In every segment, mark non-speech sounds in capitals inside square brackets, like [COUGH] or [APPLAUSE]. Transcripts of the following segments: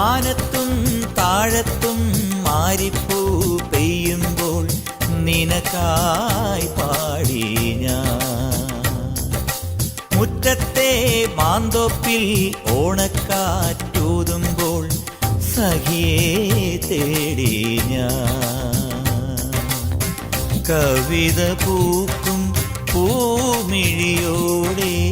മാനത്തും താഴത്തും മാരിപ്പൂ പെയ്യുമ്പോൾ നിനക്കായി പാടി ഞാൻ. മുറ്റത്തെ മാന്തോപ്പിൽ ഓണക്കാറ്റൂതുമ്പോൾ സഖിയെ തേടി ഞാൻ. കവിത പൂക്കും പൂമിഴിയോടെ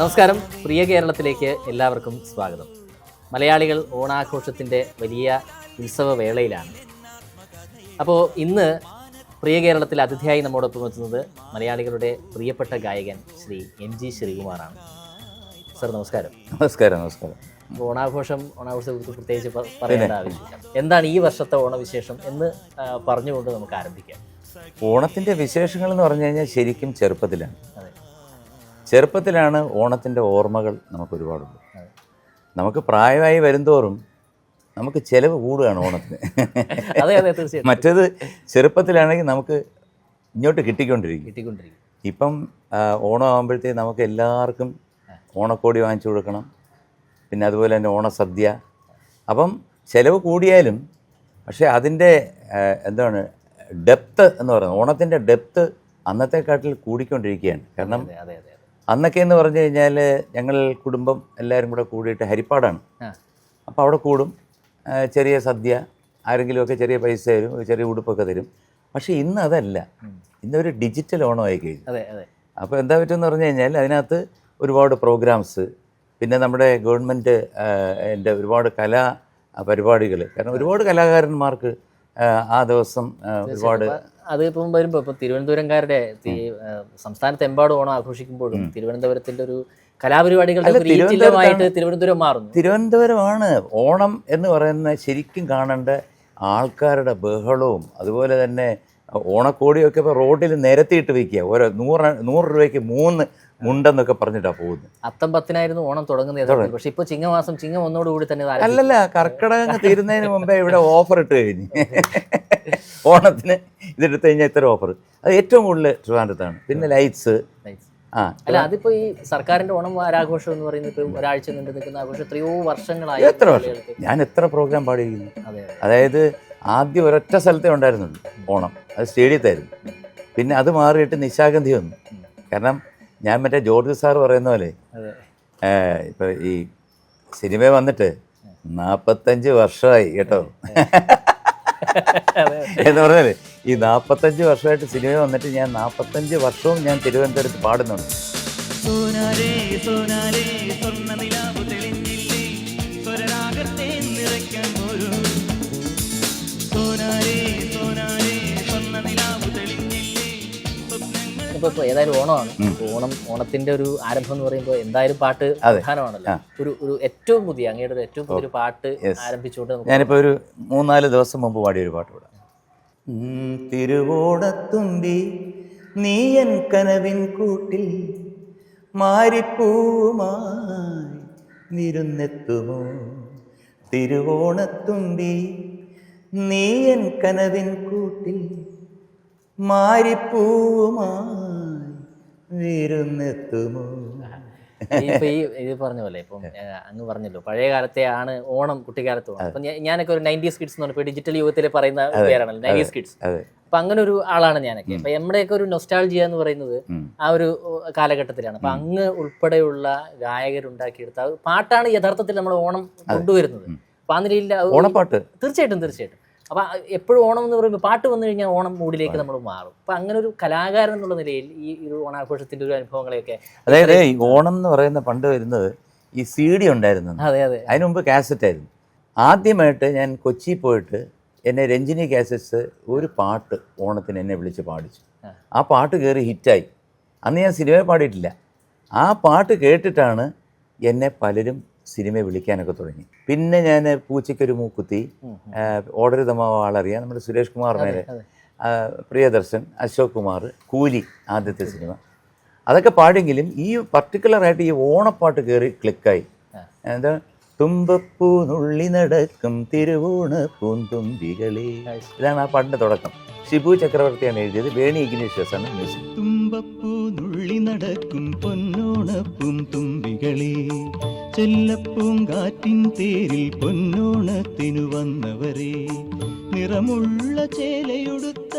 നമസ്കാരം. പ്രിയ കേരളത്തിലേക്ക് എല്ലാവർക്കും സ്വാഗതം. മലയാളികൾ ഓണാഘോഷത്തിന്റെ വലിയ ഉത്സവ വേളയിലാണ് അപ്പോൾ ഇന്ന് പ്രിയ കേരളത്തിൽ അതിഥിയായി നമ്മോടൊപ്പം എത്തുന്നത് മലയാളികളുടെ പ്രിയപ്പെട്ട ഗായകൻ ശ്രീ എം ജി ശ്രീകുമാറാണ്. സർ നമസ്കാരം. നമസ്കാരം നമസ്കാരം. ഓണാഘോഷം ഓണാഘോഷത്തെ കുറിച്ച് പ്രത്യേകിച്ച് പറയേണ്ട ആവശ്യമില്ല. എന്താണ് ഈ വർഷത്തെ ഓണവിശേഷം എന്ന് പറഞ്ഞുകൊണ്ട് നമുക്ക് ആരംഭിക്കാം. ഓണത്തിന്റെ വിശേഷങ്ങൾ എന്ന് പറഞ്ഞു കഴിഞ്ഞാൽ ശരിക്കും ചെറുപ്പത്തിലാണ്. ചെറുപ്പത്തിലാണ് ഓണത്തിന്റെ ഓർമ്മകൾ നമുക്ക് ഒരുപാടുണ്ട്. നമുക്ക് പ്രായമായി വരുന്തോറും നമുക്ക് ചിലവ് കൂടുകയാണ് ഓണത്തിന്. [LAUGHS] അതെ അതെ തീർച്ചയായിട്ടും. മറ്റേത് ചെറുപ്പത്തിലാണെങ്കിൽ നമുക്ക് ഇങ്ങോട്ട് കിട്ടിക്കൊണ്ടിരിക്കും. കിട്ടിക്കൊണ്ടിരിക്കും. ഇപ്പം ഓണമാകുമ്പോഴത്തേക്ക് ഓണം ആകുമ്പോഴത്തേക്ക് നമുക്ക് എല്ലാവർക്കും ഓണക്കോടി വാങ്ങിച്ചു കൊടുക്കണം. പിന്നെ അതുപോലെ തന്നെ ഓണസദ്യ. അപ്പം ചിലവ് കൂടിയാലും പക്ഷേ അതിന്റെ എന്താണ് ഡെപ്ത്ത് എന്ന് പറയുന്നത് ഓണത്തിന്റെ ഡെപ്ത്ത് അന്നത്തെക്കാട്ടിൽ കൂടിക്കൊണ്ടിരിക്കുകയാണ്. കാരണം അന്നൊക്കെ എന്ന് പറഞ്ഞു കഴിഞ്ഞാൽ ഞങ്ങൾ കുടുംബം എല്ലാവരും കൂടെ കൂടിയിട്ട് ഹരിപ്പാടാണ്. അപ്പോൾ അവിടെ കൂടും. ചെറിയ സദ്യ ആരെങ്കിലുമൊക്കെ ചെറിയ പൈസ തരും ചെറിയ ഉടുപ്പൊക്കെ തരും. പക്ഷേ ഇന്ന് അതല്ല. ഇന്നൊരു ഡിജിറ്റൽ ഓണമായി കഴിഞ്ഞു. അതെ അതെ. അപ്പോൾ എന്താ പറ്റുമെന്ന് പറഞ്ഞു കഴിഞ്ഞാൽ അതിനകത്ത് ഒരുപാട് പ്രോഗ്രാംസ് പിന്നെ നമ്മുടെ ഗവൺമെന്റ് എന്റെ ഒരുപാട് കലാ പരിപാടികൾ കാരണം ഒരുപാട് കലാകാരന്മാർക്ക് ആ, ദിവസം ഒരുപാട് അത് ഇപ്പം വരുമ്പോൾ ഇപ്പം തിരുവനന്തപുരംകാരുടെ സംസ്ഥാനത്ത് എമ്പാടും സംസ്ഥാനത്തെമ്പാടും ഓണം ആഘോഷിക്കുമ്പോഴും തിരുവനന്തപുരത്തിന്റെ ഒരു കലാപരിപാടികളുടെ തിരുവനന്തപുരമായിട്ട് തിരുവനന്തപുരം മാറുന്നു. തിരുവനന്തപുരമാണ് ഓണം എന്ന് പറയുന്ന ശരിക്കും കാണേണ്ട ആൾക്കാരുടെ ബഹളവും അതുപോലെ തന്നെ ഓണക്കോടിയൊക്കെ ഇപ്പോൾ റോഡിൽ നിരത്തിയിട്ട് വയ്ക്കുക ഓരോ നൂറ് നൂറ് രൂപയ്ക്ക് മൂന്ന് മുണ്ടെന്നൊക്കെ പറഞ്ഞിട്ടാണ് പോകുന്നത്. അത്തം പത്തിനായിരുന്നു ഓണം തുടങ്ങുന്നത് പക്ഷെ ഇപ്പൊ ചിങ്ങമാസം ചിങ്ങം ഒന്നോടുകൂടി തന്നെ. അല്ലല്ല കർക്കിടകം തീരുന്നതിന് മുമ്പേ ഇവിടെ ഓഫർ ഇട്ട് കഴിഞ്ഞ്. [LAUGHS] ഓണത്തിന് ഇതെടുത്ത് കഴിഞ്ഞാൽ ഇത്ര ഓഫർ അത് ഏറ്റവും കൂടുതൽ ട്രിവാൻഡ്രത്താണ്. പിന്നെ ലൈറ്റ്സ്. ആ അല്ല അതിപ്പോ ഈ സർക്കാരിന്റെ ഓണം വാരാഘോഷം എന്ന് പറയുന്നത് ഇപ്പൊ ഒരാഴ്ച നീണ്ടു നിൽക്കുന്ന ആഘോഷം എത്രയോ വർഷങ്ങളായി എത്ര വർഷം? ഞാൻ എത്ര പ്രോഗ്രാം പാടിയിരിക്കുന്നു? അതെ അതെ. അതായത് ആദ്യം ഒരൊറ്റ സ്ഥലത്തേ ഉണ്ടായിരുന്നുള്ളൂ ഓണം. അത് സ്റ്റേഡിയത്തായിരുന്നു. പിന്നെ അത് മാറിയിട്ട് നിശാഗന്ധി വന്നു. കാരണം ഞാൻ മറ്റേ ജോർജ് സാർ പറയുന്ന പോലെ ഇപ്പം ഈ സിനിമ വന്നിട്ട് നാൽപ്പത്തഞ്ച് വർഷമായി കേട്ടോ. [LAUGHS] എന്ന് പറഞ്ഞാൽ ഈ നാൽപ്പത്തഞ്ച് വർഷമായിട്ട് സിനിമ വന്നിട്ട് ഞാൻ നാൽപ്പത്തഞ്ച് വർഷവും ഞാൻ തിരുവനന്തപുരത്ത് പാടുന്നുണ്ട്. സ്വരരാഗത്തെ ഇപ്പൊ ഏതായാലും ഓണമാണ്. ഓണം ഓണത്തിന്റെ ഒരു ആരംഭം എന്ന് പറയുമ്പോൾ എന്തായാലും പാട്ട്. പ്രധാനമാണല്ലോ. ഒരു ഒരു ഏറ്റവും പുതിയ അങ്ങയുടെ ഒരു ഏറ്റവും പുതിയൊരു പാട്ട് ആരംഭിച്ചുകൊണ്ട് ഞാനിപ്പോ ഒരു മൂന്നാൽ ദിവസം മുമ്പ് പാടിയ ഒരു പാട്ട് പാടാം. ഉം, തിരുവോണത്തുമ്പി നീയൻ കനവിൻ കൂട്ടിൽ മാരിപ്പൂവുമായി നിരുന്നെത്തുമോ? തിരുവോണത്തുമ്പി നീയൻ കനവിൻ കൂട്ടിൽ മാരിപ്പൂവുമായി വിരുന്നെത്തുമോ ഇപ്പൊ ഈ ഇത് പറഞ്ഞ പോലെ ഇപ്പം അങ്ങ് പറഞ്ഞല്ലോ പഴയ കാലത്തെ ആണ് ഓണം കുട്ടിക്കാലത്ത് ഓണം അപ്പൊ ഞാനൊക്കെ ഒരു നയന്റീസ് കിഡ്സ് എന്ന് പറഞ്ഞപ്പോൾ ഡിജിറ്റൽ യുഗത്തിൽ പറയുന്ന പേരാണല്ലോ നയന്റീസ് കിഡ്സ് അപ്പൊ അങ്ങനെ ഒരു ആളാണ് ഞാനൊക്കെ. അപ്പൊ നമ്മുടെയൊക്കെ ഒരു നൊസ്റ്റാൾജിയ എന്ന് പറയുന്നത് ആ ഒരു കാലഘട്ടത്തിലാണ്. അപ്പൊ അങ്ങ് ഉൾപ്പെടെയുള്ള ഗായകരുണ്ടാക്കിയെടുത്ത പാട്ടാണ് യഥാർത്ഥത്തിൽ നമ്മൾ ഓണം കൊണ്ടുവരുന്നത്. അപ്പൊ ആ നിലയിൽ ഓണപ്പാട്ട്. തീർച്ചയായിട്ടും തീർച്ചയായിട്ടും. അപ്പൊ എപ്പോഴും ഓണം എന്ന് പറയുമ്പോൾ പാട്ട് വന്നു കഴിഞ്ഞാൽ ഓണം മൂടിലേക്ക് നമ്മൾ മാറും. അപ്പൊ അങ്ങനെ ഒരു കലാകാരൻ എന്നുള്ള നിലയിൽ ഈ ഒരു ഓണാഘോഷത്തിന്റെ ഒരു അനുഭവങ്ങളെയൊക്കെ അതായത് ഈ ഓണം എന്ന് പറയുന്ന പണ്ട് വരുന്നത് ഈ സി ഡി ഉണ്ടായിരുന്നു അതെ അതെ. അതിന് മുമ്പ് കാസറ്റ് ആയിരുന്നു. ആദ്യമായിട്ട് ഞാൻ കൊച്ചി പോയിട്ട് എന്നെ രഞ്ജിനി കാസറ്റ്സ് ഒരു പാട്ട് ഓണത്തിന് എന്നെ വിളിച്ച് പാടിച്ചു. ആ. പാട്ട് കയറി ഹിറ്റായി. അന്ന് ഞാൻ സിനിമയെ പാടിയിട്ടില്ല. ആ പാട്ട് കേട്ടിട്ടാണ് എന്നെ പലരും സിനിമ വിളിക്കാനൊക്കെ തുടങ്ങി. പിന്നെ ഞാൻ പൂച്ചയ്ക്കൊരു മൂക്കുത്തി ഓടരുതമാവ ആളറിയാം. നമ്മുടെ സുരേഷ് കുമാർ മേലെ. പ്രിയദർശൻ അശോക് കുമാർ കൂലി ആദ്യത്തെ സിനിമ. അതൊക്കെ പാടെങ്കിലും ഈ പർട്ടിക്കുലറായിട്ട് ഈ ഓണപ്പാട്ട് കയറി ക്ലിക്കായി. എന്താ? തുമ്പപ്പൂ നുള്ളി നടക്കും തിരുവോണ പൂന്തുമ്പികളെ. ഇതാണ് ആ പാട്ടിന്റെ തുടക്കം. ഷിബു ചക്രവർത്തിയാണ് എഴുതിയത്. വേണി ഇഗ്നേഷ്യസാണ് മ്യൂസിക്. തുമ്പപ്പൂ നുള്ളി നടക്കും പൊന്നോണപ്പും തുമ്പികളെ. ചെല്ലപ്പൂങ്കാറ്റിൻ തേരിൽ പൊന്നോണത്തിനു വന്നവരെ. നിറമുള്ള ചേലയുടുത്ത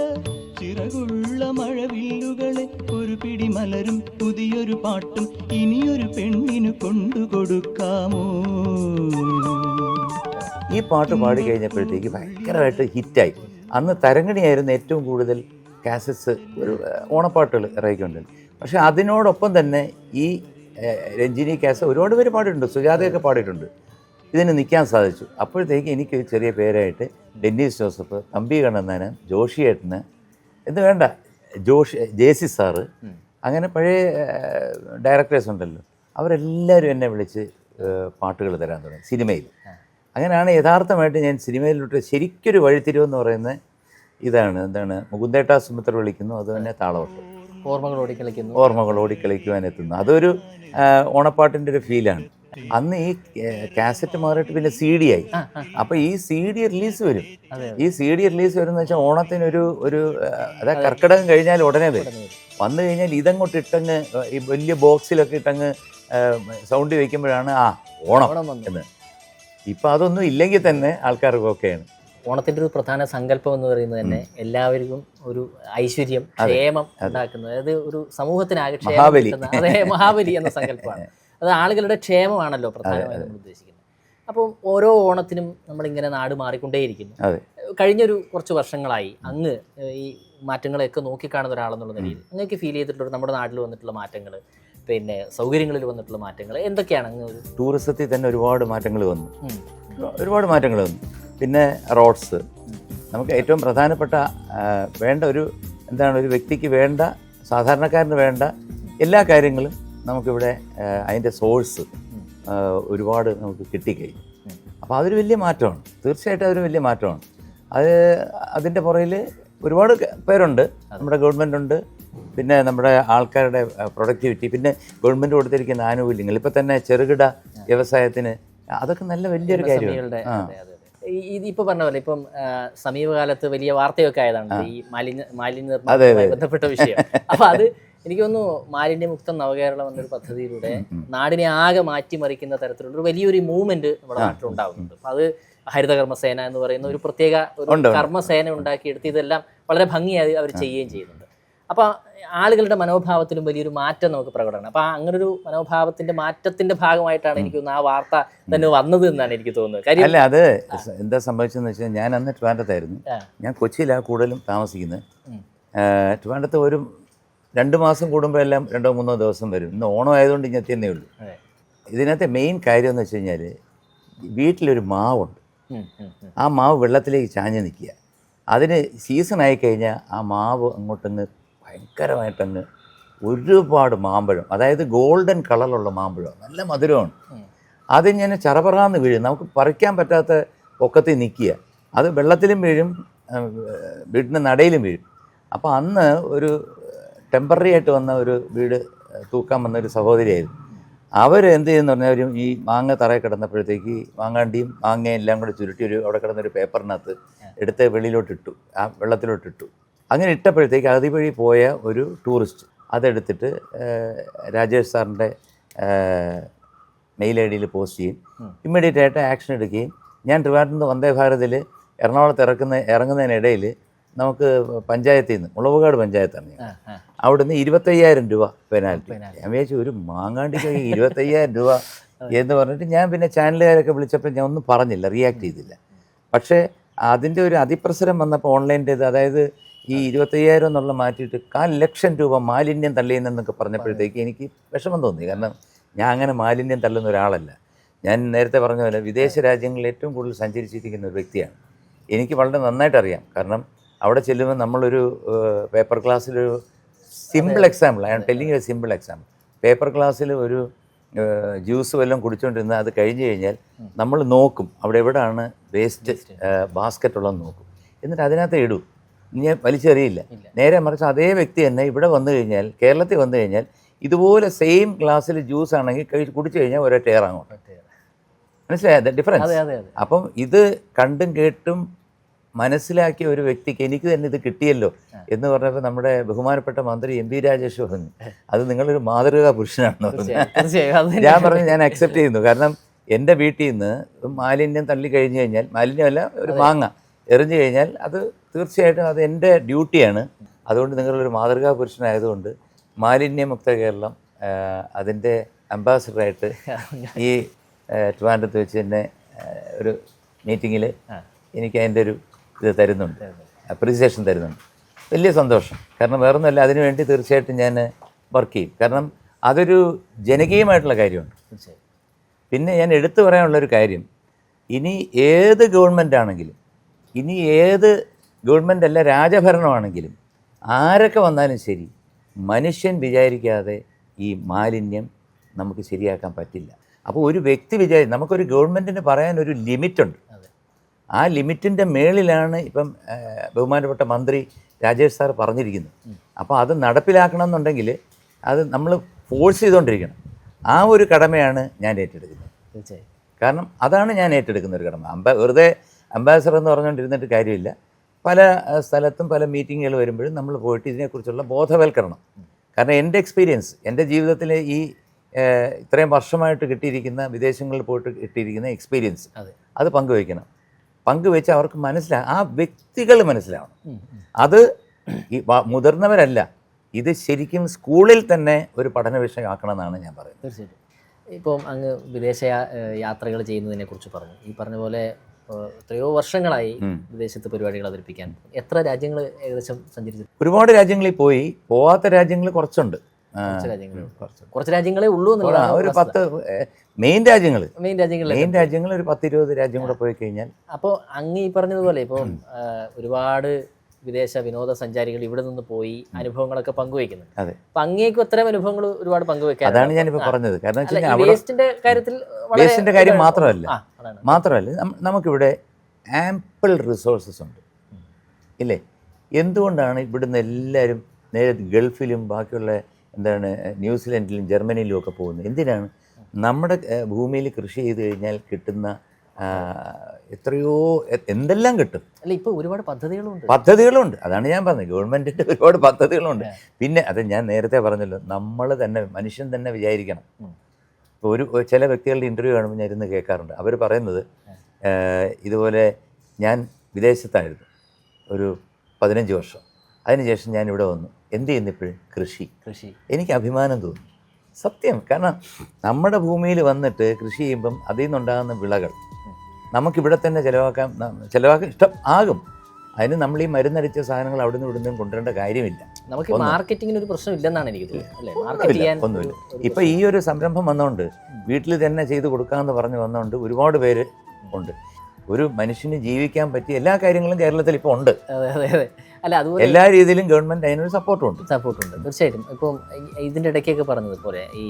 ചിറകുള്ള മഴവില്ലുകളെ ഒരു പിടി മലരും പുതിയൊരു പാട്ടും ഇനിയൊരു പെണ്ണിനു കൊണ്ടുകൊടുക്കാമോ ഈ പാട്ട് പാടി കഴിഞ്ഞപ്പോഴത്തേക്ക് ഭയങ്കരമായിട്ട് ഹിറ്റായി. അന്ന് തരങ്കണിയായിരുന്നു ഏറ്റവും കൂടുതൽ കാസറ്റ്സ് ഒരു ഓണപ്പാട്ടുകൾ ഇറക്കിക്കൊണ്ടിരുന്നത് പക്ഷേ അതിനോടൊപ്പം തന്നെ ഈ രഞ്ജിനി കാസ ഒരുപാട് പേര് പാടിയിട്ടുണ്ട്. സുജാതയൊക്കെ പാടിയിട്ടുണ്ട്. ഇതിന് നിൽക്കാൻ സാധിച്ചു. അപ്പോഴത്തേക്ക് എനിക്ക് ചെറിയ പേരായിട്ട് ഡെന്നീസ് ജോസഫ് തമ്പി കണ്ണന്താനൻ ജോഷിയേട്ടന് എന്ന് വേണ്ട ജോഷി ജേസി സാറ് അങ്ങനെ പഴയ ഡയറക്ടേഴ്സ് ഉണ്ടല്ലോ. അവരെല്ലാവരും എന്നെ വിളിച്ച് പാട്ടുകൾ തരാൻ തുടങ്ങി സിനിമയിൽ. അങ്ങനെയാണ് യഥാർത്ഥമായിട്ട് ഞാൻ സിനിമയിലോട്ട് ശരിക്കൊരു വഴിത്തിരിവെന്ന് പറയുന്നത് ഇതാണ് എന്താണ് മുകുന്ദേട്ട സുമിത്ര വിളിക്കുന്നു അത് തന്നെ താളവട്ടം. ഓർമ്മകൾ ഓടിക്കളിക്കുന്നു. ഓർമ്മകൾ ഓടിക്കളിക്കുവാൻ എത്തുന്നു. അതൊരു ഓണപ്പാട്ടിന്റെ ഒരു ഫീലാണ്. അന്ന് ഈ കാസറ്റ് മാറിയിട്ട് പിന്നെ സി ഡി ആയി. അപ്പൊ ഈ സി ഡി റിലീസ് വരും. ഈ സി ഡി റിലീസ് വരുന്ന വെച്ചാൽ ഓണത്തിനൊരു ഒരു അതായത് അതാ കർക്കിടകം കഴിഞ്ഞാൽ ഉടനെ വരും. വന്നു കഴിഞ്ഞാൽ ഇതങ്ങോട്ട് ഇട്ടങ്ങ് ഈ വലിയ ബോക്സിലൊക്കെ ഇട്ടങ്ങ് സൗണ്ട് വയ്ക്കുമ്പോഴാണ് ആ ഓണം എന്ന്. ഇപ്പം അതൊന്നും ഇല്ലെങ്കിൽ തന്നെ ആൾക്കാർക്ക് ഓക്കെയാണ്. ഓണത്തിന്റെ ഒരു പ്രധാന സങ്കല്പം എന്ന് പറയുന്നത് തന്നെ എല്ലാവർക്കും ഒരു ഐശ്വര്യം ക്ഷേമം ഉണ്ടാക്കുന്നത്. അതായത് ഒരു സമൂഹത്തിനാകെ ക്ഷേമം മഹാബലി. കിട്ടുന്ന അതെ മഹാബലി എന്ന സങ്കല്പമാണ്. അത്. ആളുകളുടെ ക്ഷേമമാണല്ലോ പ്രധാനമായും നമ്മൾ ഉദ്ദേശിക്കുന്നത്. അപ്പം ഓരോ ഓണത്തിനും നമ്മളിങ്ങനെ നാട് മാറിക്കൊണ്ടേയിരിക്കുന്നു. കഴിഞ്ഞൊരു കുറച്ച് വർഷങ്ങളായി അങ്ങ് ഈ മാറ്റങ്ങളെയൊക്കെ നോക്കിക്കാണുന്ന ഒരാളെന്നുള്ള നിലയിൽ അങ്ങേക്ക് ഫീൽ ചെയ്തിട്ടുള്ള നമ്മുടെ നാട്ടിൽ വന്നിട്ടുള്ള മാറ്റങ്ങൾ പിന്നെ സൗകര്യങ്ങളിൽ വന്നിട്ടുള്ള മാറ്റങ്ങൾ എന്തൊക്കെയാണ് അങ്ങ് ടൂറിസത്തിൽ തന്നെ ഒരുപാട് മാറ്റങ്ങൾ വന്നു. ഒരുപാട് മാറ്റങ്ങൾ വന്നു. പിന്നെ റോഡ്സ്. നമുക്ക് ഏറ്റവും പ്രധാനപ്പെട്ട വേണ്ട ഒരു എന്താണ് ഒരു വ്യക്തിക്ക് വേണ്ട സാധാരണക്കാരന് വേണ്ട എല്ലാ കാര്യങ്ങളും നമുക്കിവിടെ അതിന്റെ സോഴ്സ് ഒരുപാട് നമുക്ക് കിട്ടിക്കഴിഞ്ഞു. അപ്പോൾ അതൊരു വലിയ മാറ്റമാണ്. തീർച്ചയായിട്ടും അതൊരു വലിയ മാറ്റമാണ്. അത് അതിന്റെ പുറയിൽ ഒരുപാട് പേരുണ്ട്. നമ്മുടെ ഗവൺമെന്റ് ഉണ്ട് പിന്നെ നമ്മുടെ ആൾക്കാരുടെ പ്രൊഡക്ടിവിറ്റി. പിന്നെ ഗവൺമെന്റ് കൊടുത്തിരിക്കുന്ന ആനുകൂല്യങ്ങൾ. ഇപ്പം തന്നെ ചെറുകിട വ്യവസായത്തിന് അതൊക്കെ നല്ല വലിയൊരു കാര്യമാണ്. ഇത് ഇപ്പൊ പറഞ്ഞ പോലെ ഇപ്പം സമീപകാലത്ത് വലിയ വാർത്തയൊക്കെ ആയതാണ് ഈ മാലിന്യ മാലിന്യ നിർമ്മാണവുമായി ബന്ധപ്പെട്ട വിഷയം. അപ്പൊ അത് എനിക്ക് തോന്നുന്നു മാലിന്യമുക്തം നവകേരളം എന്നൊരു പദ്ധതിയിലൂടെ നാടിനെ ആകെ മാറ്റിമറിക്കുന്ന തരത്തിലുള്ള ഒരു വലിയൊരു മൂവ്മെന്റ് നമ്മുടെ നാട്ടിൽ ഉണ്ടാകുന്നുണ്ട് അപ്പൊ അത് ഹരിതകർമ്മസേന എന്ന് പറയുന്ന ഒരു പ്രത്യേക ഒരു കർമ്മസേന ഉണ്ടാക്കി കർമ്മസേന ഉണ്ടാക്കിയെടുത്ത് ഇതെല്ലാം വളരെ ഭംഗിയായി അവർ ചെയ്യുകയും ചെയ്യുന്നുണ്ട് അപ്പൊ ആളുകളുടെ മനോഭാവത്തിലും വലിയൊരു മാറ്റം നമുക്ക് പ്രകടമാണ്. അപ്പൊ അങ്ങനൊരു മനോഭാവത്തിന്റെ മാറ്റത്തിന്റെ ഭാഗമായിട്ടാണ് എനിക്ക് തോന്നുന്നത്. ആ വാർത്ത തന്നെ വന്നത് എന്നാണ് എനിക്ക് തോന്നുന്നത്. കാര്യം അല്ല അത് എന്താ സംഭവിച്ചതെന്ന് വെച്ചാൽ ഞാൻ അന്ന് ട്രിവാൻഡത്തായിരുന്നു. ഞാൻ കൊച്ചിയിലാണ് കൂടുതലും താമസിക്കുന്നത്. ട്രിവാൻഡത്ത് ഒരു രണ്ട് മാസം കൂടുമ്പോൾ എല്ലാം രണ്ടോ മൂന്നോ ദിവസം വരും. ഇന്ന് ഓണം ആയതുകൊണ്ട് ഇങ്ങനെ എത്തിയെന്നേ ഉള്ളൂ. ഇതിനകത്തെ മെയിൻ കാര്യം എന്ന് വെച്ച് കഴിഞ്ഞാൽ വീട്ടിലൊരു മാവുണ്ട്. ആ മാവ് വെള്ളത്തിലേക്ക് ചാഞ്ഞ് നിൽക്കുക. അതിന് സീസൺ ആയിക്കഴിഞ്ഞാൽ ആ മാവ് അങ്ങോട്ടങ്ങ് ഭയങ്കരമായിട്ടങ്ങ് ഒരുപാട് മാമ്പഴം അതായത് ഗോൾഡൻ കളറിലുള്ള മാമ്പഴം നല്ല മധുരമാണ്. അതിങ്ങനെ ചറപറാന്ന് വീഴും. നമുക്ക് പറിക്കാൻ പറ്റാത്ത പൊക്കത്തിൽ നിൽക്കുക. അത് വെള്ളത്തിലും വീഴും വീടിന്റെ നടയിലും വീഴും. അപ്പോൾ അന്ന് ഒരു ടെമ്പററി ആയിട്ട് വന്ന ഒരു വീട് തൂക്കാൻ വന്ന ഒരു സഹോദരിയായിരുന്നു. അവർ എന്ത് ചെയ്യുന്ന പറഞ്ഞാൽ ഈ മാങ്ങ തറയിൽ കിടന്നപ്പോഴത്തേക്ക് മാങ്ങാണ്ടിയും മാങ്ങയും എല്ലാം കൂടെ ചുരുട്ടി ഒരു അവിടെ കിടന്നൊരു പേപ്പറിനകത്ത് എടുത്ത് വെളിയിലോട്ട് ഇട്ടു ആ വെള്ളത്തിലോട്ട് ഇട്ടു അങ്ങനെ ഇട്ടപ്പോഴത്തേക്ക് അതുവഴി പോയ ഒരു ടൂറിസ്റ്റ് അതെടുത്തിട്ട് രാജേഷ് സാറിന്റെ മെയിൽ ഐ ഡിയിൽ പോസ്റ്റ് ചെയ്യും. ഇമ്മീഡിയറ്റ് ആയിട്ട് ആക്ഷൻ എടുക്കുകയും ഞാൻ ട്രിവാൻഡ്രത്ത് വന്ദേ ഭാരതിൽ എറണാകുളത്ത് ഇറക്കുന്ന ഇറങ്ങുന്നതിനിടയിൽ നമുക്ക് പഞ്ചായത്തിൽ നിന്ന് മുളവുകാട് പഞ്ചായത്താണ് ഞാൻ. അവിടുന്ന് ഇരുപത്തയ്യായിരം രൂപ പെനാൽറ്റി ഞാൻ വിചാരിച്ചു ഒരു മാങ്ങാണ്ടിക്ക് ഇരുപത്തയ്യായിരം രൂപ [LAUGHS] എന്ന് പറഞ്ഞിട്ട് ഞാൻ പിന്നെ ചാനലുകാരൊക്കെ വിളിച്ചപ്പോൾ ഞാൻ ഒന്നും പറഞ്ഞില്ല റിയാക്ട് ചെയ്തില്ല. പക്ഷേ അതിന്റെ ഒരു അതിപ്രസരം വന്നപ്പോൾ ഓൺലൈന്റേത് അതായത് ഈ ഇരുപത്തയ്യായിരം എന്നുള്ള മാറ്റിയിട്ട് കാൽ ലക്ഷം രൂപ മാലിന്യം തള്ളിയെന്നൊക്കെ പറഞ്ഞപ്പോഴത്തേക്ക് എനിക്ക് വിഷമം തോന്നി. കാരണം ഞാൻ അങ്ങനെ മാലിന്യം തള്ളുന്ന ഒരാളല്ല. ഞാൻ നേരത്തെ പറഞ്ഞ പോലെ വിദേശ രാജ്യങ്ങളിൽ ഏറ്റവും കൂടുതൽ സഞ്ചരിച്ചിരിക്കുന്ന ഒരു വ്യക്തിയാണ്. എനിക്ക് വളരെ നന്നായിട്ട് അറിയാം. കാരണം അവിടെ ചെല്ലുമ്പോൾ നമ്മളൊരു paper ക്ലാസ്സിലൊരു simple example. I am telling a simple example. Paper ക്ലാസ്സിൽ ഒരു ജ്യൂസ് വല്ലതും കുടിച്ചുകൊണ്ടിരുന്ന അത് കഴിഞ്ഞ് കഴിഞ്ഞാൽ നമ്മൾ നോക്കും. അവിടെ എവിടെയാണ് വേസ്റ്റ് ബാസ്ക്കറ്റ് ഉള്ളതെന്ന് നോക്കും. എന്നിട്ട് അതിനകത്ത് ഇടും. ഞാൻ വലിച്ചെറിയില്ല. നേരെ മറിച്ച് അതേ വ്യക്തി തന്നെ ഇവിടെ വന്നു കഴിഞ്ഞാൽ കേരളത്തിൽ വന്നു കഴിഞ്ഞാൽ ഇതുപോലെ സെയിം ഗ്ലാസ്സിൽ ജ്യൂസ് ആണെങ്കിൽ കഴിച്ച് കുടിച്ചു കഴിഞ്ഞാൽ ഒരൊറ്റ അങ്ങോട്ട് മനസ്സിലായത് ഡിഫറൻസ് അപ്പം ഇത് കണ്ടും കേട്ടും മനസ്സിലാക്കിയ ഒരു വ്യക്തിക്ക് എനിക്ക് തന്നെ ഇത് കിട്ടിയല്ലോ എന്ന് പറഞ്ഞപ്പോൾ നമ്മുടെ ബഹുമാനപ്പെട്ട മന്ത്രി എം പി രാജേഷ് പറഞ്ഞു അത് നിങ്ങളൊരു മാതൃകാ പുരുഷനാണെന്ന് പറഞ്ഞു. ഞാൻ പറഞ്ഞു ഞാൻ അക്സെപ്റ്റ് ചെയ്യുന്നു. കാരണം എന്റെ വീട്ടിൽ നിന്ന് മാലിന്യം തള്ളി കഴിഞ്ഞു കഴിഞ്ഞാൽ മാലിന്യമല്ല ഒരു മാങ്ങ എറിഞ്ഞു കഴിഞ്ഞാൽ അത് തീർച്ചയായിട്ടും അത് എന്റെ ഡ്യൂട്ടിയാണ്. അതുകൊണ്ട് നിങ്ങളൊരു മാതൃകാ പുരുഷനായതുകൊണ്ട് മാലിന്യമുക്ത കേരളം അതിന്റെ അംബാസിഡറായിട്ട് ഈ ട്രിവാൻഡത്ത് വെച്ച് തന്നെ ഒരു മീറ്റിങ്ങിൽ എനിക്ക് അതിന്റെ ഒരു ഇത് തരുന്നുണ്ട്. അപ്രീസിയേഷൻ തരുന്നുണ്ട്. വലിയ സന്തോഷം. കാരണം വേറൊന്നുമല്ല അതിനു വേണ്ടി തീർച്ചയായിട്ടും ഞാൻ വർക്ക് ചെയ്യും. കാരണം അതൊരു ജനകീയമായിട്ടുള്ള കാര്യമാണ്. പിന്നെ ഞാൻ എടുത്തു പറയാനുള്ളൊരു കാര്യം ഇനി ഏത് ഗവൺമെന്റ് ആണെങ്കിലും ഇനി ഏത് ഗവൺമെന്റ് അല്ല രാജഭരണമാണെങ്കിലും ആരൊക്കെ വന്നാലും ശരി മനുഷ്യൻ വിചാരിക്കാതെ ഈ മാലിന്യം നമുക്ക് ശരിയാക്കാൻ പറ്റില്ല. അപ്പോൾ ഒരു വ്യക്തി വിചാരി നമുക്കൊരു ഗവൺമെന്റിന് പറയാൻ ഒരു ലിമിറ്റുണ്ട് ആ ലിമിറ്റിന്റെ മേളിലാണ് ഇപ്പം ബഹുമാനപ്പെട്ട മന്ത്രി രാജേഷ് സാർ പറഞ്ഞിരിക്കുന്നത്. അപ്പോൾ അത് നടപ്പിലാക്കണം എന്നുണ്ടെങ്കിൽ അത് നമ്മൾ ഫോഴ്സ് ചെയ്തുകൊണ്ടിരിക്കണം ആ ഒരു കടമയാണ് ഞാൻ ഏറ്റെടുക്കുന്നത്. തീർച്ചയായും. കാരണം അതാണ് ഞാൻ ഏറ്റെടുക്കുന്ന ഒരു കടമ. അമ്പ വെറുതെ അംബാസഡർ എന്ന് പറഞ്ഞുകൊണ്ടിരുന്നിട്ട് കാര്യമില്ല. പല സ്ഥലത്തും പല മീറ്റിങ്ങുകൾ വരുമ്പോഴും നമ്മൾ പോയിട്ട് ഇതിനെക്കുറിച്ചുള്ള ബോധവൽക്കരണം. കാരണം എന്റെ എക്സ്പീരിയൻസ് എന്റെ ജീവിതത്തിൽ ഈ ഇത്രയും വർഷമായിട്ട് കിട്ടിയിരിക്കുന്ന വിദേശങ്ങളിൽ പോയിട്ട് കിട്ടിയിരിക്കുന്ന എക്സ്പീരിയൻസ് അതെ. അത് പങ്കുവയ്ക്കണം. പങ്കുവെച്ച് അവർക്ക് മനസ്സിലാ ആ വ്യക്തികൾ മനസ്സിലാവണം. അത് ഈ മുതിർന്നവരല്ല ഇത് ശരിക്കും സ്കൂളിൽ തന്നെ ഒരു പഠന വിഷയമാക്കണമെന്നാണ് ഞാൻ പറയുന്നത്. തീർച്ചയായിട്ടും. ഇപ്പം അങ്ങ് വിദേശ യാത്രകൾ ചെയ്യുന്നതിനെ കുറിച്ച് പറഞ്ഞു. ഈ പറഞ്ഞ പോലെ എത്രയോ വർഷങ്ങളായി. വിദേശത്ത് പരിപാടികൾ അവതരിപ്പിക്കാൻ. എത്ര രാജ്യങ്ങൾ ഏകദേശം സഞ്ചരിച്ചു ഒരുപാട് രാജ്യങ്ങളിൽ പോയി. പോവാത്ത രാജ്യങ്ങൾ കുറച്ചുണ്ട്. കുറച്ച് രാജ്യങ്ങളെ ഉള്ളൂ ഒരു പത്ത് മെയിൻ രാജ്യങ്ങൾ. മെയിൻ രാജ്യങ്ങൾ മെയിൻ രാജ്യങ്ങൾ ഒരു പത്ത് ഇരുപത് രാജ്യം കൂടെ പോയി കഴിഞ്ഞാൽ അപ്പോൾ അങ്ങ് ഈ പറഞ്ഞതുപോലെ ഇപ്പം ആ, ഒരുപാട് വിദേശ വിനോദസഞ്ചാരികൾ ഇവിടെ നിന്ന് പോയി അനുഭവങ്ങളൊക്കെ പങ്കുവയ്ക്കുന്നുണ്ട്. അതെ. അപ്പൊ അങ്ങേക്കും അത്തരം അനുഭവങ്ങൾ ഒരുപാട് പങ്കുവെക്കാം അതാണ് ഞാനിപ്പോ പറഞ്ഞത്. കാരണം വേസ്റ്റിന്റെ കാര്യത്തിൽ വേസ്റ്റിന്റെ കാര്യം മാത്രമല്ല. മാത്രമല്ല നമുക്കിവിടെ ആമ്പിൾ റിസോഴ്സസ് ഉണ്ട്. ഇല്ലേ? എന്തുകൊണ്ടാണ് ഇവിടുന്ന് എല്ലാവരും നേരെ ഗൾഫിലും ബാക്കിയുള്ള എന്താണ് ന്യൂസിലൻഡിലും ജർമ്മനിയിലും ഒക്കെ പോകുന്നത്? എന്തിനാണ്? നമ്മുടെ ഭൂമിയിൽ കൃഷി ചെയ്ത് കഴിഞ്ഞാൽ കിട്ടുന്ന എത്രയോ എന്തെല്ലാം കിട്ടും? അല്ല ഇപ്പൊ ഒരുപാട് പദ്ധതികളുണ്ട്. പദ്ധതികളുണ്ട്. അതാണ് ഞാൻ പറഞ്ഞത്. ഗവൺമെന്റിന്റെ [LAUGHS] ഒരുപാട് പദ്ധതികളുണ്ട്. പിന്നെ അത് ഞാൻ നേരത്തെ പറഞ്ഞല്ലോ നമ്മൾ തന്നെ മനുഷ്യൻ തന്നെ വിചാരിക്കണം. ഇപ്പോൾ ഒരു ഒരു ചില വ്യക്തികളുടെ ഇന്റർവ്യൂ കാണുമ്പോൾ ഞാൻ ഇരുന്ന് കേൾക്കാറുണ്ട്. അവർ പറയുന്നത് ഇതുപോലെ ഞാൻ വിദേശത്തായിരുന്നു ഒരു പതിനഞ്ച് വർഷം. അതിനുശേഷം ഞാൻ ഇവിടെ വന്നു. എന്ത് ചെയ്യുന്നിപ്പോഴും? കൃഷി. കൃഷി. എനിക്ക് അഭിമാനം തോന്നി. സത്യം. കാരണം നമ്മുടെ ഭൂമിയിൽ വന്നിട്ട് കൃഷി ചെയ്യുമ്പം അതിൽ നിന്നുണ്ടാകുന്ന വിളകൾ നമുക്കിവിടെ തന്നെ ചിലവാക്കാൻ ചിലവാക്കാൻ ഇഷ്ടം ആകും. അതിന് നമ്മൾ ഈ മരുന്നടിച്ച സാധനങ്ങൾ അവിടെ നിന്ന് ഇവിടുന്ന് കൊണ്ടുവരേണ്ട കാര്യമില്ല. നമുക്ക് മാർക്കറ്റിങ്ങിന് ഒരു പ്രശ്നം ഇല്ലെന്നാണ് എനിക്ക് ഒന്നുമില്ല ഇപ്പം ഈ ഒരു സംരംഭം വന്നതുകൊണ്ട് വീട്ടിൽ തന്നെ ചെയ്ത് കൊടുക്കാമെന്ന് പറഞ്ഞ് വന്നതുകൊണ്ട് ഒരുപാട് പേര് ഉണ്ട്. ഒരു മനുഷ്യന് ജീവിക്കാൻ പറ്റിയ എല്ലാ കാര്യങ്ങളും കേരളത്തിൽ ഇപ്പോൾ ഉണ്ട്. അല്ല അതുപോലെ എല്ലാ രീതിയിലും ഗവൺമെന്റ് അതിനൊരു സപ്പോർട്ടും ഉണ്ട്. സപ്പോർട്ട് ഉണ്ട്. തീർച്ചയായിട്ടും. ഇപ്പം ഇതിന്റെ ഇതിന്റെ ഇടയ്ക്കൊക്കെ പറഞ്ഞതുപോലെ ഈ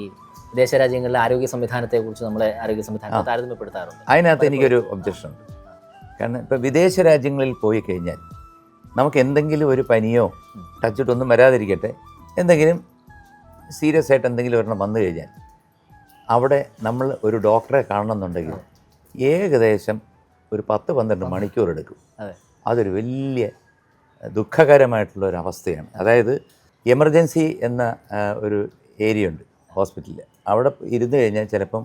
വിദേശ രാജ്യങ്ങളിലെ ആരോഗ്യ സംവിധാനത്തെ കുറിച്ച് നമ്മളെ ആരോഗ്യ സംവിധാനത്തെ താരതമ്യപ്പെടുത്താറുണ്ട്. അതിനകത്ത് എനിക്കൊരു ഒബ്ജക്ഷൻ ഉണ്ട്. കാരണം ഇപ്പോൾ വിദേശ രാജ്യങ്ങളിൽ പോയി കഴിഞ്ഞാൽ നമുക്ക് എന്തെങ്കിലും ഒരു പനിയോ ടച്ചിട്ടൊന്നും വരാതിരിക്കട്ടെ. എന്തെങ്കിലും സീരിയസ് ആയിട്ട് എന്തെങ്കിലും ഒരെണ്ണം വന്നു കഴിഞ്ഞാൽ അവിടെ നമ്മൾ ഒരു ഡോക്ടറെ കാണണമെന്നുണ്ടെങ്കിൽ ഏകദേശം ഒരു പത്ത് പന്ത്രണ്ട് മണിക്കൂർ എടുക്കും. അതൊരു വലിയ ദുഃഖകരമായിട്ടുള്ള ഒരു അവസ്ഥയാണ്. അതായത് എമർജൻസി എന്ന ഒരു ഏരിയ ഉണ്ട് ഹോസ്പിറ്റലിൽ അവിടെ ഇരുന്ന് കഴിഞ്ഞാൽ ചിലപ്പം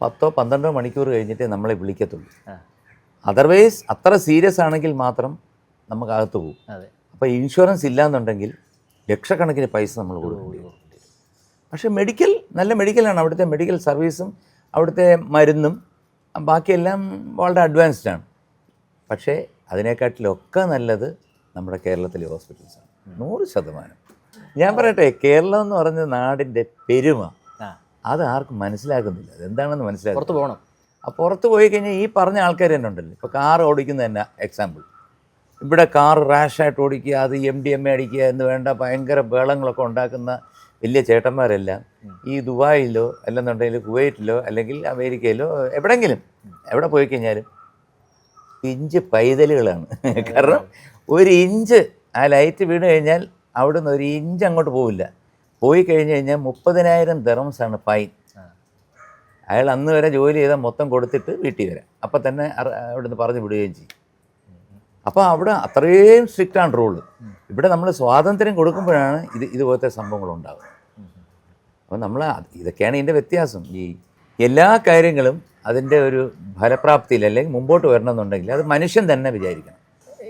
പത്തോ പന്ത്രണ്ടോ മണിക്കൂർ കഴിഞ്ഞിട്ടേ നമ്മളെ വിളിക്കത്തുള്ളൂ. അതർവൈസ് അത്ര സീരിയസ് ആണെങ്കിൽ മാത്രം നമുക്കകത്ത് പോകും. അപ്പോൾ ഇൻഷുറൻസ് ഇല്ലാന്നുണ്ടെങ്കിൽ ലക്ഷക്കണക്കിന് പൈസ നമ്മൾ കൊടുക്കും പക്ഷേ മെഡിക്കൽ നല്ല മെഡിക്കലാണ് അവിടുത്തെ മെഡിക്കൽ സർവീസും അവിടുത്തെ മരുന്നും ബാക്കിയെല്ലാം വളരെ അഡ്വാൻസ്ഡ് ആണ്. പക്ഷേ അതിനെക്കാട്ടിലൊക്കെ നല്ലത് നമ്മുടെ കേരളത്തിലെ ഹോസ്പിറ്റൽസാണ് നൂറ് ശതമാനം. ഞാൻ പറയട്ടെ കേരളം എന്ന് പറഞ്ഞ നാടിന്റെ പെരുമ. അത് ആർക്കും മനസ്സിലാക്കുന്നില്ല. അതെന്താണെന്ന് മനസ്സിലാക്കി പുറത്ത് പോകണം. ആ പുറത്ത് പോയി കഴിഞ്ഞാൽ ഈ പറഞ്ഞ ആൾക്കാർ തന്നെ ഉണ്ടല്ലോ. ഇപ്പോൾ കാർ ഓടിക്കുന്ന തന്നെ എക്സാമ്പിൾ ഇവിടെ കാർ റാഷായിട്ട് ഓടിക്കുക അത് എം ഡി എം എ അടിക്കുക എന്ന് വേണ്ട ഭയങ്കര ബേളങ്ങളൊക്കെ ഉണ്ടാക്കുന്ന വലിയ ചേട്ടന്മാരെല്ലാം ഈ ദുബായിലോ അല്ലെന്നുണ്ടെങ്കിൽ കുവൈറ്റിലോ അല്ലെങ്കിൽ അമേരിക്കയിലോ എവിടെങ്കിലും എവിടെ പോയി കഴിഞ്ഞാലും ഇഞ്ച് പൈതലുകളാണ്. കാരണം ഒരു ഇഞ്ച് ആ ലൈറ്റ് വീണ് കഴിഞ്ഞാൽ അവിടുന്ന് ഒരു ഇഞ്ച് അങ്ങോട്ട് പോവില്ല. പോയി കഴിഞ്ഞ് കഴിഞ്ഞാൽ മുപ്പതിനായിരം ആണ് ഫൈൻ. അയാൾ അന്ന് വരെ ജോലി ചെയ്താൽ മൊത്തം കൊടുത്തിട്ട് വീട്ടിൽ വരാം. അപ്പം തന്നെ അവിടെ അവിടുന്ന് പറഞ്ഞു വിടുകയും ചെയ്യും. അപ്പോൾ അവിടെ അത്രയും സ്ട്രിക്റ്റ് ആണ് റൂൾ ഇവിടെ നമ്മൾ സ്വാതന്ത്ര്യം കൊടുക്കുമ്പോഴാണ് ഇത് ഇതുപോലത്തെ സംഭവങ്ങൾ ഉണ്ടാകുന്നത് അപ്പോൾ നമ്മൾ ഇതൊക്കെയാണ് ഇതിന്റെ വ്യത്യാസം. ഈ എല്ലാ കാര്യങ്ങളും അതിന്റെ ഒരു ഫലപ്രാപ്തിയിൽ അല്ലെങ്കിൽ മുമ്പോട്ട് വരണമെന്നുണ്ടെങ്കിൽ അത് മനുഷ്യൻ തന്നെ വിചാരിക്കണം.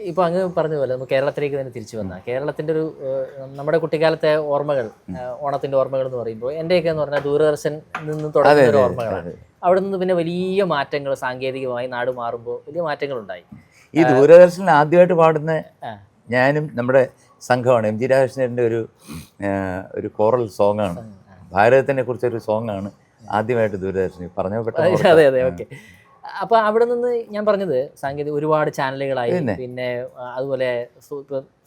ഇപ്പോൾ അങ്ങ് പറഞ്ഞ പോലെ നമുക്ക് കേരളത്തിലേക്ക് തന്നെ തിരിച്ചു വന്ന. കേരളത്തിന്റെ ഒരു നമ്മുടെ കുട്ടിക്കാലത്തെ ഓർമ്മകൾ ഓണത്തിന്റെ ഓണത്തിന്റെ ഓർമ്മകൾ എന്ന് പറയുമ്പോൾ എന്റെയൊക്കെ എന്ന് പറഞ്ഞാൽ ദൂരദർശൻ നിന്ന് തുടങ്ങുന്ന ഒരു ഓർമ്മകളാണ് അവിടെ നിന്ന് പിന്നെ വലിയ മാറ്റങ്ങൾ സാങ്കേതികമായി നാട് മാറുമ്പോൾ വലിയ മാറ്റങ്ങൾ ഉണ്ടായി ഈ ദൂരദർശനിൽ ആദ്യമായിട്ട് പാടുന്ന ഞാനും നമ്മുടെ സംഘമാണ് എം ജി രാജകൃഷ്ണന്റെ ഒരു ഒരു കോറൽ സോങ്ങാണ്. ഭാരതത്തിനെ കുറിച്ചൊരു സോങ്ങാണ് ആദ്യമായിട്ട് ദൂരദർശനിൽ. പറഞ്ഞു പെട്ടെന്ന് അതെ അതെ ഓക്കെ. അപ്പോൾ അവിടെ നിന്ന് ഞാൻ പറഞ്ഞത് സാങ്കേതിക ഒരുപാട് ചാനലുകളായി പിന്നെ. അതുപോലെ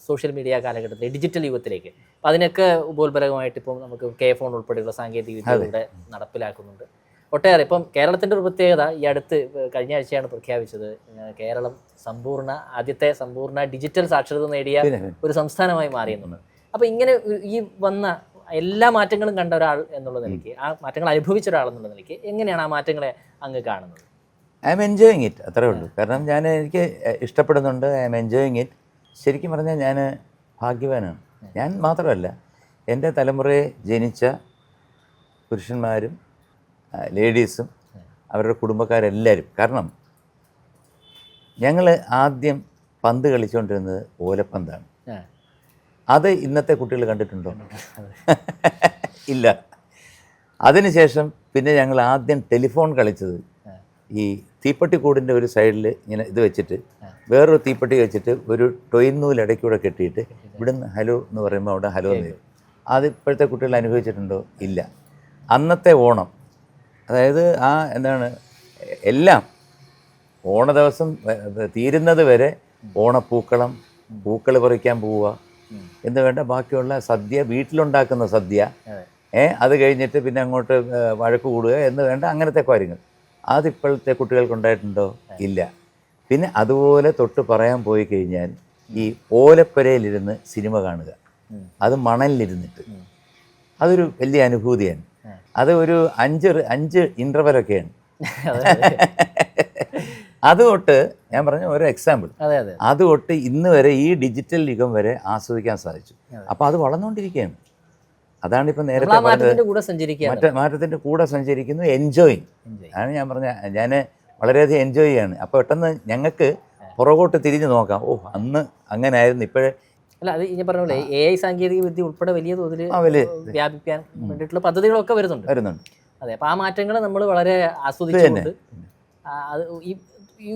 സോഷ്യൽ മീഡിയ കാലഘട്ടത്തിൽ ഡിജിറ്റൽ യുഗത്തിലേക്ക്. അപ്പം അതിനൊക്കെ ഉപോത്പരകമായിട്ട് ഇപ്പം നമുക്ക് കെ ഫോൺ ഉൾപ്പെടെയുള്ള സാങ്കേതിക വിദ്യകളുടെ നടപ്പിലാക്കുന്നുണ്ട്. ഒട്ടേറെ ഇപ്പം കേരളത്തിന്റെ ഒരു പ്രത്യേകത ഈ അടുത്ത് കഴിഞ്ഞ ആഴ്ചയാണ് പ്രഖ്യാപിച്ചത് കേരളം സമ്പൂർണ ആദ്യത്തെ സമ്പൂർണ ഡിജിറ്റൽ സാക്ഷരത നേടിയ ഒരു സംസ്ഥാനമായി മാറിയെന്നുള്ളത് അപ്പോൾ ഇങ്ങനെ ഈ വന്ന എല്ലാ മാറ്റങ്ങളും കണ്ട ഒരാൾ എന്നുള്ള നിലയ്ക്ക് ആ മാറ്റങ്ങൾ അനുഭവിച്ച ഒരാൾ എന്നുള്ള നിലയ്ക്ക് എങ്ങനെയാണ് ആ മാറ്റങ്ങളെ അങ്ങ് കാണുന്നത്? ഐ എം എൻജോയിങ് ഇറ്റ് അത്രേ ഉള്ളൂ. കാരണം ഞാൻ എനിക്ക് ഇഷ്ടപ്പെടുന്നുണ്ട്. ഐ എം എൻജോയിങ് ഇറ്റ് ശരിക്കും പറഞ്ഞാൽ ഞാൻ ഭാഗ്യവാനാണ്. ഞാൻ മാത്രമല്ല എന്റെ തലമുറയെ ജനിച്ച പുരുഷന്മാരും ലേഡീസും അവരുടെ കുടുംബക്കാരെല്ലാവരും കാരണം ഞങ്ങൾ ആദ്യം പന്ത് കളിച്ചുകൊണ്ടിരുന്നത് ഓലപ്പന്താണ്. അത് ഇന്നത്തെ കുട്ടികൾ കണ്ടിട്ടുണ്ടോ? ഇല്ല. അതിനുശേഷം പിന്നെ ഞങ്ങൾ ആദ്യം ടെലിഫോൺ കളിച്ചത് ഈ തീപ്പെട്ടിക്കൂടിന്റെ ഒരു സൈഡിൽ ഇങ്ങനെ ഇത് വെച്ചിട്ട് വേറൊരു തീപ്പെട്ടി വെച്ചിട്ട് ഒരു ടൊയിൻ നൂൽ ഇടയ്ക്കൂടെ കെട്ടിയിട്ട്. ഇവിടുന്ന് ഹലോ എന്ന് പറയുമ്പോൾ അവിടെ ഹലോ എന്ന് വരും. അത് ഇപ്പോഴത്തെ കുട്ടികൾ അനുഭവിച്ചിട്ടുണ്ടോ? ഇല്ല. അന്നത്തെ ഓണം അതായത് ആ എന്താണ് എല്ലാം ഓണ ദിവസം തീരുന്നത് വരെ ഓണപ്പൂക്കളം പൂക്കൾ പറിക്കാൻ പോവുക എന്ന് വേണ്ട ബാക്കിയുള്ള സദ്യ വീട്ടിലുണ്ടാക്കുന്ന സദ്യ അതെ. ഏ അത് കഴിഞ്ഞിട്ട് പിന്നെ അങ്ങോട്ട് വഴക്ക് കൂടുക എന്ന് വേണ്ട അങ്ങനത്തെ കാര്യങ്ങൾ. അതിപ്പോഴത്തെ കുട്ടികൾക്കുണ്ടായിട്ടുണ്ടോ? ഇല്ല. പിന്നെ അതുപോലെ തൊട്ട് പറയാൻ പോയി കഴിഞ്ഞാൽ ഈ ഓലപ്പുരയിലിരുന്ന് സിനിമ കാണുക. അത് മണലിലിരുന്നിട്ട് അതൊരു വലിയ അനുഭൂതിയാണ്. അത് ഒരു അഞ്ച് അഞ്ച് ഇന്റർവലൊക്കെയാണ് അതെ അതെ. അത് തൊട്ട് ഞാൻ പറഞ്ഞ ഒരു എക്സാമ്പിൾ. അതെ അതെ. അത് തൊട്ട് ഇന്ന് വരെ ഈ ഡിജിറ്റൽ യുഗം വരെ ആസ്വദിക്കാൻ സാധിച്ചു. അപ്പോൾ അത് വളർന്നുകൊണ്ടിരിക്കുകയാണ്. അതാണ് ഇപ്പം നേരത്തെ മറ്റേ മാറ്റത്തിന്റെ കൂടെ സഞ്ചരിക്കുന്നു എൻജോയിങ്. അതാണ് ഞാൻ പറഞ്ഞ ഞാൻ വളരെയധികം എൻജോയ് ചെയ്യാണ്. അപ്പോൾ പെട്ടെന്ന് ഞങ്ങൾക്ക് പുറകോട്ട് തിരിഞ്ഞു നോക്കാം. ഓ അന്ന് അങ്ങനെ ആയിരുന്നു ഇപ്പോഴേ അല്ല അത് ഞാൻ പറഞ്ഞ പോലെ എ ഐ സാങ്കേതിക വിദ്യ ഉൾപ്പെടെ വലിയ തോതിൽ വ്യാപിക്കാൻ വേണ്ടിയിട്ടുള്ള പദ്ധതികളൊക്കെ വരുന്നുണ്ട്. വരുന്നുണ്ട്. അതെ അപ്പോൾ ആ മാറ്റങ്ങൾ നമ്മൾ വളരെ ആസ്വദിച്ചുകൊണ്ട് അത് ഈ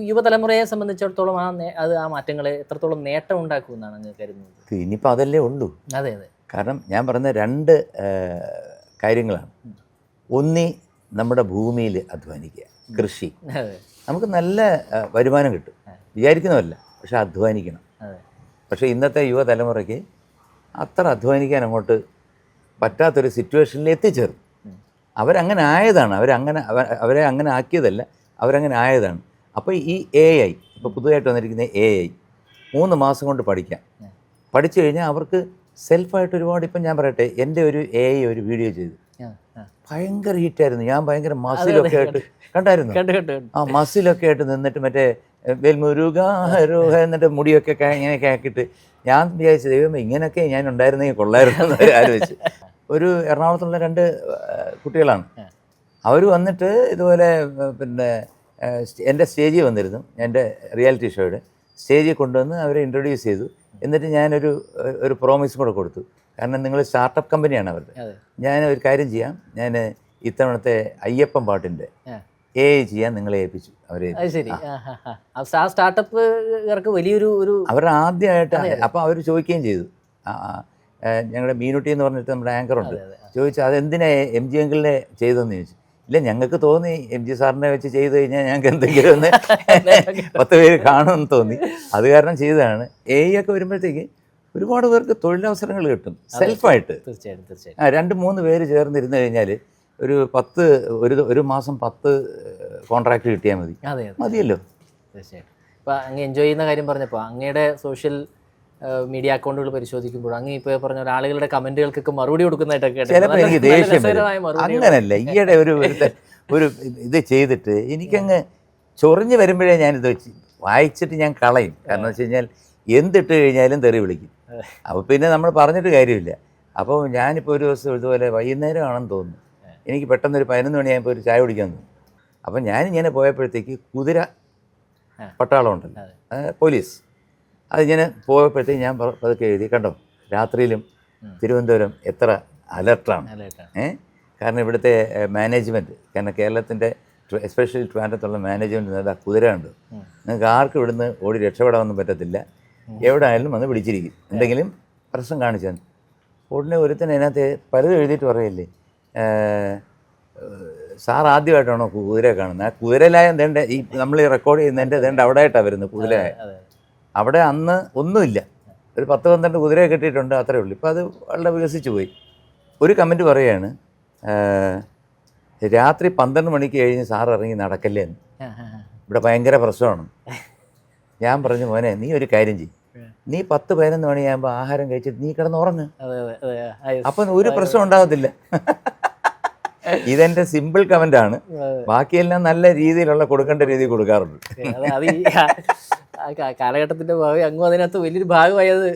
യുവതലമുറയെ സംബന്ധിച്ചിടത്തോളം ആ അത് ആ മാറ്റങ്ങളെ എത്രത്തോളം നേട്ടം ഉണ്ടാക്കുമെന്നാണ് അങ്ങ് കരുതുന്നത്. ഇനിയിപ്പോൾ അതല്ലേ ഉള്ളൂ. അതെ അതെ. കാരണം ഞാൻ പറഞ്ഞ രണ്ട് കാര്യങ്ങളാണ്. ഒന്നി നമ്മുടെ ഭൂമിയിൽ അധ്വാനിക്കുക കൃഷി. നമുക്ക് നല്ല വരുമാനം കിട്ടും. വിചാരിക്കുന്നതല്ല പക്ഷെ അധ്വാനിക്കണം. പക്ഷേ ഇന്നത്തെ യുവതലമുറയ്ക്ക് അത്ര അധ്വാനിക്കാൻ അങ്ങോട്ട് പറ്റാത്തൊരു സിറ്റുവേഷനിൽ എത്തിച്ചേർന്നു. അവരങ്ങനെ ആയതാണ്. അവരങ്ങനെ അവ- അവരെ അങ്ങനെ ആക്കിയതല്ല. അവരങ്ങനെ ആയതാണ്. അപ്പോൾ ഈ എ ഐ ഇപ്പോൾ പുതുതായിട്ട് വന്നിരിക്കുന്ന എ ഐ മൂന്ന് മാസം കൊണ്ട് പഠിക്കാം. പഠിച്ചു കഴിഞ്ഞാൽ അവർക്ക് സെൽഫായിട്ട് ഒരുപാട് ഇപ്പം ഞാൻ പറയട്ടെ എന്റെ ഒരു എ ഒരു വീഡിയോ ചെയ്തു. ഭയങ്കര ഹിറ്റായിരുന്നു ഞാൻ ഭയങ്കര മസിലൊക്കെ ആയിട്ട് കണ്ടായിരുന്നു? കണ്ടു കണ്ടു കണ്ടു. ആ മസിലൊക്കെ ആയിട്ട് നിന്നിട്ട് മറ്റേ വെൽമുരുക എന്നിട്ട് മുടിയൊക്കെ ഇങ്ങനെ കേക്കിട്ട് ആക്കിയിട്ട് ഞാൻ വിചാരിച്ചു ദൈവമേ ഇങ്ങനെയൊക്കെ ഞാൻ ഉണ്ടായിരുന്നെങ്കിൽ കൊള്ളായിരുന്നു ആലോചിച്ച്. ഒരു എറണാകുളത്തുള്ള രണ്ട് കുട്ടികളാണ്. അവർ വന്നിട്ട് ഇതുപോലെ പിന്നെ എന്റെ സ്റ്റേജിൽ വന്നിരുന്നു. എന്റെ റിയാലിറ്റി ഷോയുടെ സ്റ്റേജിൽ കൊണ്ടുവന്ന് അവരെ ഇൻട്രൊഡ്യൂസ് ചെയ്തു. എന്നിട്ട് ഞാനൊരു ഒരു പ്രോമിസ് കൂടെ കൊടുത്തു. കാരണം നിങ്ങൾ സ്റ്റാർട്ടപ്പ് കമ്പനിയാണ് അവരുടെ. ഞാൻ ഒരു കാര്യം ചെയ്യാം. ഞാൻ ഇത്തവണത്തെ അയ്യപ്പൻ പാട്ടിന്റെ. എ ചെയ്യാൻ നിങ്ങളെ ഏൽപ്പിച്ചു. അവരെ സ്റ്റാർട്ടപ്പുകാർക്ക് വലിയൊരു ഒരു അവർ ആദ്യമായിട്ട് അപ്പം അവർ ചോദിക്കുകയും ചെയ്തു. ഞങ്ങളുടെ മീനുട്ടി എന്ന് പറഞ്ഞിട്ട് നമ്മുടെ ആങ്കർ ഉണ്ട്. അതെ. ചോദിച്ചു അതെന്തിനാ എം ജി അങ്കിളിനെ ചെയ്തതെന്ന് ചോദിച്ചു. ഇല്ല ഞങ്ങൾക്ക് തോന്നി എം ജി സാറിനെ വെച്ച് ചെയ്ത് കഴിഞ്ഞാൽ ഞങ്ങൾക്ക് എന്തെങ്കിലും ഒന്ന് [LAUGHS] പത്ത് പേര് കാണുമെന്ന് തോന്നി. അത് കാരണം ചെയ്തതാണ്. എ ഒക്കെ വരുമ്പോഴത്തേക്ക് ഒരുപാട് പേർക്ക് തൊഴിലവസരങ്ങൾ കിട്ടും. സെൽഫായിട്ട്. തീർച്ചയായിട്ടും തീർച്ചയായിട്ടും. ആ രണ്ട് മൂന്ന് പേര് ചേർന്നിരുന്നു കഴിഞ്ഞാൽ ഒരു പത്ത് ഒരു ഒരു മാസം പത്ത് കോൺട്രാക്ട് കിട്ടിയാൽ മതി. മതിയല്ലോ. തീർച്ചയായിട്ടും. അപ്പോൾ അങ്ങ് എൻജോയ് ചെയ്യുന്ന കാര്യം പറഞ്ഞപ്പോൾ അങ്ങയുടെ സോഷ്യൽ മീഡിയ അക്കൗണ്ടുകൾ പരിശോധിക്കുമ്പോൾ അങ്ങ് ഇപ്പോൾ പറഞ്ഞ ആളുകളുടെ കമന്റുകൾക്കൊക്കെ മറുപടി കൊടുക്കുന്നതായിട്ടൊക്കെ. ചിലപ്പോൾ എനിക്ക് ദേഷ്യം. അങ്ങനല്ല. ഈയിടെ ഒരു ഒരു ഇത് ചെയ്തിട്ട് എനിക്കങ്ങ് ചൊറിഞ്ഞ് വരുമ്പോഴേ ഞാനിത് വെച്ച് വായിച്ചിട്ട് ഞാൻ കളയും. കാരണം വെച്ച് കഴിഞ്ഞാൽ എന്തിട്ട് കഴിഞ്ഞാലും തെറി വിളിക്കും. അപ്പോൾ പിന്നെ നമ്മൾ പറഞ്ഞിട്ട് കാര്യമില്ല. അപ്പോൾ ഞാനിപ്പോൾ ഒരു ദിവസം ഇതുപോലെ വൈകുന്നേരമാണെന്ന് തോന്നുന്നു. എനിക്ക് പെട്ടെന്നൊരു പതിനൊന്ന് മണിയായപ്പോൾ ഒരു ചായ കുടിക്കാൻ തോന്നുന്നു അപ്പം ഞാനിങ്ങനെ പോയപ്പോഴത്തേക്ക് കുതിര. പട്ടാളം ഉണ്ടല്ലോ. പോലീസ്. അതിങ്ങനെ പോയപ്പോഴത്തേക്ക് ഞാൻ പതുക്കെ എഴുതി. കണ്ടോ? രാത്രിയിലും തിരുവനന്തപുരം എത്ര അലർട്ടാണ്. ഏ? കാരണം ഇവിടുത്തെ മാനേജ്മെന്റ് കാരണം കേരളത്തിന്റെ എസ്പെഷ്യലി ട്രാൻഡത്തുള്ള മാനേജ്മെന്റ് നല്ല കുതിരയുണ്ട്. നിങ്ങൾക്ക് ആർക്കും ഇവിടുന്ന് ഓടി രക്ഷപ്പെടാനൊന്നും പറ്റത്തില്ല. എവിടെ ആയാലും വന്ന് പിടിച്ചിരിക്കും എന്തെങ്കിലും പ്രശ്നം കാണിച്ചു തന്നെ ഉടനെ ഒരുത്തൻ അതിനകത്ത് പലതും എഴുതിയിട്ട് പറയല്ലേ? സാർ ആദ്യമായിട്ടാണോ കുതിര കാണുന്നത്? ആ കുതിരലായ എന്തേണ്ട? ഈ നമ്മൾ ഈ റെക്കോർഡ് ചെയ്യുന്നതിന്റെ എന്തേണ്ട? അവിടെ ആയിട്ടാണ് വരുന്നത് കുതിരലായ അതെ. അവിടെ അന്ന് ഒന്നുമില്ല. ഒരു പത്ത് പന്ത്രണ്ട് കുതിരയെ കെട്ടിയിട്ടുണ്ട് അത്രേ ഉള്ളൂ. ഇപ്പോൾ അത് വളരെ വികസിച്ചു പോയി. ഒരു കമന്റ് പറയുകയാണ് രാത്രി പന്ത്രണ്ട് മണിക്ക് കഴിഞ്ഞ് സാർ ഇറങ്ങി നടക്കല്ലേ എന്ന്. ഇവിടെ ഭയങ്കര പ്രശ്നമാണ്. ഞാൻ പറഞ്ഞു മോനെ നീ ഒരു കാര്യം ചെയ്യും. നീ പത്ത് പതിനൊന്ന് മണിയാകുമ്പോൾ ആഹാരം കഴിച്ചിട്ട് നീ കിടന്ന് ഉറങ്ങ്. അപ്പം ഒരു പ്രശ്നം ഉണ്ടാകത്തില്ല. ഇതെന്റെ സിമ്പിൾ കമന്റ് ആണ്. ബാക്കിയെല്ലാം നല്ല രീതിയിലുള്ള കൊടുക്കേണ്ട രീതി കൊടുക്കാറുണ്ട്. കാലഘട്ടത്തിന്റെ ഭാവി അങ്ങും അതിനകത്ത് വലിയൊരു ഭാഗമായത്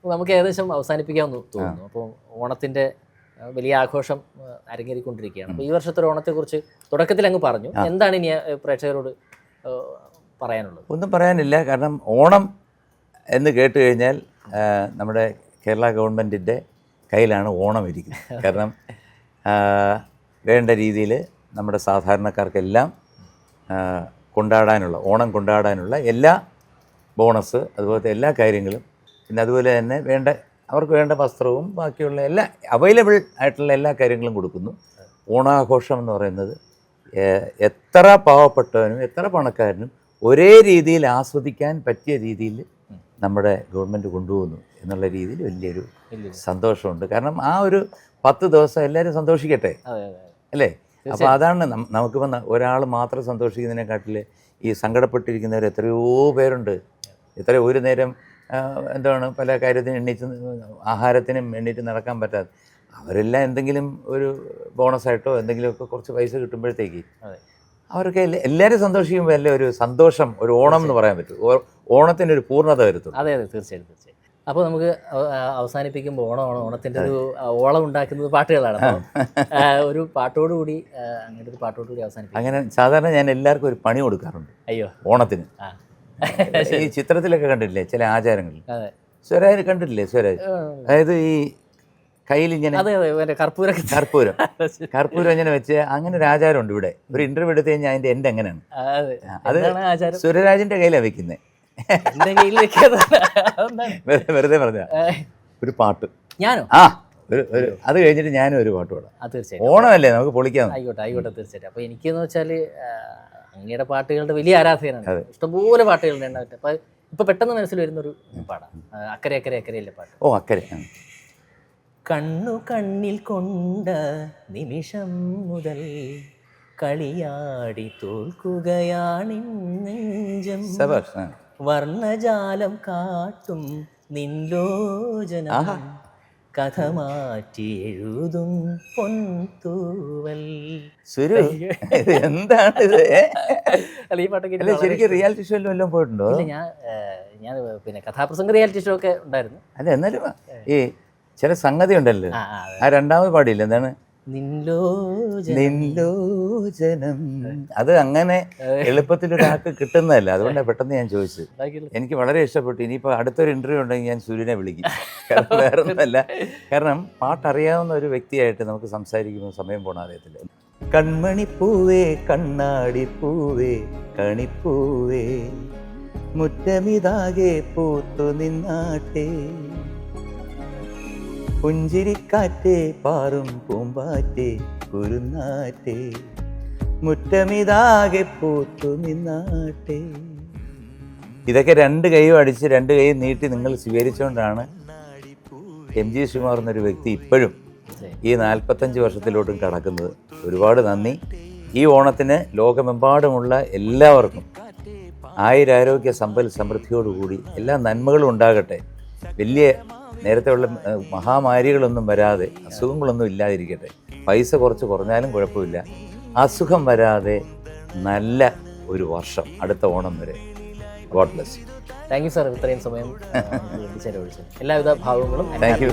അപ്പോൾ നമുക്ക് ഏകദേശം അവസാനിപ്പിക്കാമെന്ന് തോന്നുന്നു. അപ്പോൾ ഓണത്തിന്റെ വലിയ ആഘോഷം അരങ്ങേറിക്കൊണ്ടിരിക്കുകയാണ്. അപ്പോൾ ഈ വർഷത്തെ ഓണത്തെക്കുറിച്ച് തുടക്കത്തിൽ അങ്ങ് പറഞ്ഞു. എന്താണ് ഇനി പ്രേക്ഷകരോട് പറയാനുള്ളത്? ഒന്നും പറയാനില്ല. കാരണം ഓണം എന്ന് കേട്ട് കഴിഞ്ഞാൽ നമ്മുടെ കേരള ഗവൺമെന്റിന്റെ കയ്യിലാണ് ഓണം ഇരിക്കുന്നത്. കാരണം വേണ്ട രീതിയിൽ നമ്മുടെ സാധാരണക്കാർക്കെല്ലാം കൊണ്ടാടാനുള്ള ഓണം കൊണ്ടാടാനുള്ള എല്ലാ ബോണസ് അതുപോലത്തെ എല്ലാ കാര്യങ്ങളും പിന്നെ അതുപോലെ തന്നെ വേണ്ട അവർക്ക് വേണ്ട വസ്ത്രവും ബാക്കിയുള്ള എല്ലാ അവൈലബിൾ ആയിട്ടുള്ള എല്ലാ കാര്യങ്ങളും കൊടുക്കുന്നു. ഓണാഘോഷം എന്ന് പറയുന്നത് എത്ര പാവപ്പെട്ടവനും എത്ര പണക്കാരനും ഒരേ രീതിയിൽ ആസ്വദിക്കാൻ പറ്റിയ രീതിയിൽ നമ്മുടെ ഗവൺമെന്റ് കൊണ്ടുപോകുന്നു എന്നുള്ള രീതിയിൽ വലിയൊരു സന്തോഷമുണ്ട്. കാരണം ആ ഒരു പത്ത് ദിവസം എല്ലാവരും സന്തോഷിക്കട്ടെ? അല്ലേ? അപ്പോൾ അതാണ് നമുക്കിപ്പം ഒരാൾ മാത്രം സന്തോഷിക്കുന്നതിനെക്കാട്ടിൽ ഈ സങ്കടപ്പെട്ടിരിക്കുന്നവർ എത്രയോ പേരുണ്ട്. എത്ര ഒരു നേരം എന്താണ് പല കാര്യത്തിനും എണ്ണീറ്റ് ആഹാരത്തിനും എണ്ണീറ്റ് നടക്കാൻ പറ്റാതെ അവരെല്ലാം എന്തെങ്കിലും ഒരു ബോണസായിട്ടോ എന്തെങ്കിലുമൊക്കെ കുറച്ച് പൈസ കിട്ടുമ്പോഴത്തേക്ക് അവർക്ക് എല്ലാ- എല്ലാവരും സന്തോഷിക്കുമ്പോൾ അല്ലേ ഒരു സന്തോഷം ഒരു ഓണം എന്ന് പറയാൻ പറ്റും. ഓണത്തിനൊരു പൂർണത വരുത്തും അതെ അതെ. തീർച്ചയായിട്ടും തീർച്ചയായും. അപ്പോൾ നമുക്ക് അവസാനിപ്പിക്കുമ്പോൾ ഓണം അവസാനിപ്പിക്കുമ്പോൾ ഓണമാണ് ഓണത്തിന്റെ ഒരു ഓളം ഉണ്ടാക്കുന്നത് പാട്ടുകളാണ്. ഒരു പാട്ടോടുകൂടി അങ്ങനത്തെ അങ്ങനെ ഒരു പാട്ടോടുകൂടി അവസാനിപ്പിക്കും. അങ്ങനെ സാധാരണ ഞാൻ എല്ലാവർക്കും ഒരു പണി കൊടുക്കാറുണ്ട്. അയ്യോ. ഓണത്തിന്. ഈ ചിത്രത്തിലൊക്കെ കണ്ടിട്ടില്ലേ? ചില ആചാരങ്ങളിൽ. സ്വരാജ് കണ്ടിട്ടില്ലേ? സ്വരാജ്? അതായത് ഈ കയ്യിൽ ഇങ്ങനെ മറ്റേ [LAUGHS] കർപ്പൂരം. കർപ്പൂരം ഇങ്ങനെ വെച്ച് അങ്ങനെ ഒരു ആചാരമുണ്ട് ഇവിടെ. ഒരു ഇന്റർവ്യൂ എടുത്തു കഴിഞ്ഞാൽ അതിന്റെ എൻഡ് എങ്ങനെയാണ്? അതെ. സുരരാജിന്റെ കയ്യിലാണ് വെക്കുന്നത് എന്റെ കയ്യിൽ? വെറുതെ പറഞ്ഞ ഒരു പാട്ട്. ഞാനോ? ആ അത് കഴിഞ്ഞിട്ട് ഞാനും ഒരു പാട്ട് പാടാം. അത് തീർച്ചയായും ഓണമല്ലേ? നമുക്ക് പൊളിക്കാം. ആയിക്കോട്ടെ ആയിക്കോട്ടെ തീർച്ചയായിട്ടും. അപ്പൊ എനിക്കെന്ന് വെച്ചാൽ അങ്ങയുടെ പാട്ടുകളുടെ വലിയ ആരാധകനാണ്. ഇഷ്ടംപോലെ പാട്ടുകളുടെ എണ്ണം അപ്പൊ ഇപ്പൊ പെട്ടെന്ന് മനസ്സിൽ വരുന്നൊരു പാടാണ് അക്കരെ അക്കരെ അക്കരയിലെ പാട്ട്. ഓ അക്കരെ. കണ്ണു കണ്ണിൽ കൊണ്ട നിമിഷം മുതൽ കളിയാടി തോൽക്കുകയാണിന്നെഞ്ചം സബാഷ് ആ. വർണജാലം കാട്ടും നിൻലോചന. കഥ മാറ്റി എഴുതും പൊൻതൂവൽ. സുരു എന്താണ് ഇത്? അല്ല ഈ പാട്ടൊക്കെ ശരിക്കും റിയാലിറ്റി ഷോയിൽ വല്ലതും പോയിട്ടുണ്ടോ? ഞാൻ ഞാൻ പിന്നെ കഥാപ്രസംഗ റിയാലിറ്റി ഷോ ഒക്കെ ഉണ്ടായിരുന്നു. അല്ല എന്നാലും ഈ ചില സംഗതി ഉണ്ടല്ലോ. ആ രണ്ടാമത് പാടിയില്ല? എന്താണ്? നിൻലോചനം. അത് അങ്ങനെ എളുപ്പത്തിൽ ഒരാൾക്ക് കിട്ടുന്നതല്ല. അതുകൊണ്ടാണ് പെട്ടെന്ന് ഞാൻ ചോദിച്ചത്. എനിക്ക് വളരെ ഇഷ്ടപ്പെട്ടു. ഇനിയിപ്പോൾ അടുത്തൊരു ഇന്റർവ്യൂ ഉണ്ടെങ്കിൽ ഞാൻ സൂര്യനെ വിളിക്കും. കാരണം വേറെ ഒന്നുമല്ല കാരണം പാട്ടറിയാവുന്ന ഒരു വ്യക്തിയായിട്ട് നമുക്ക് സംസാരിക്കുമ്പോൾ സമയം പോണ അറിയത്തില്ല. കൺമണിപ്പൂവേ കണ്ണാടിപ്പൂവേ കണിപ്പൂവേ മുറ്റമിതാകെ പൂത്തു നിന്നാട്ടെ. പുഞ്ചിരിക്കാറ്റേ പാറും പൂമ്പാറ്റേ കുരുന്നാറ്റേ. മുറ്റമിതാകെ പൂത്തു നിന്നാട്ടെ. ഇതൊക്കെ രണ്ട് കൈയും അടിച്ച് രണ്ട് കൈയും നീട്ടി നിങ്ങൾ സ്വീകരിച്ചുകൊണ്ടാണ് എം ജി ശ്രീകുമാർ എന്നൊരു വ്യക്തി ഇപ്പോഴും ഈ നാൽപ്പത്തഞ്ച് വർഷത്തിലോട്ടും കടക്കുന്നത്. ഒരുപാട് നന്ദി. ഈ ഓണത്തിന് ലോകമെമ്പാടുമുള്ള എല്ലാവർക്കും ആയുരാരോഗ്യ സമ്പൽ സമൃദ്ധിയോടുകൂടി എല്ലാ നന്മകളും ഉണ്ടാകട്ടെ. വലിയ നേരത്തെ ഉള്ള മഹാമാരികളൊന്നും വരാതെ അസുഖങ്ങളൊന്നും ഇല്ലാതിരിക്കട്ടെ. പൈസ കുറച്ച് കുറഞ്ഞാലും കുഴപ്പമില്ല. അസുഖം വരാതെ നല്ല ഒരു വർഷം അടുത്ത ഓണം വരെ. God bless thank you sir ഇത്രയും സമയം ചെലവഴിച്ചത് എല്ലാവിധ ഭാവങ്ങളും താങ്ക് യു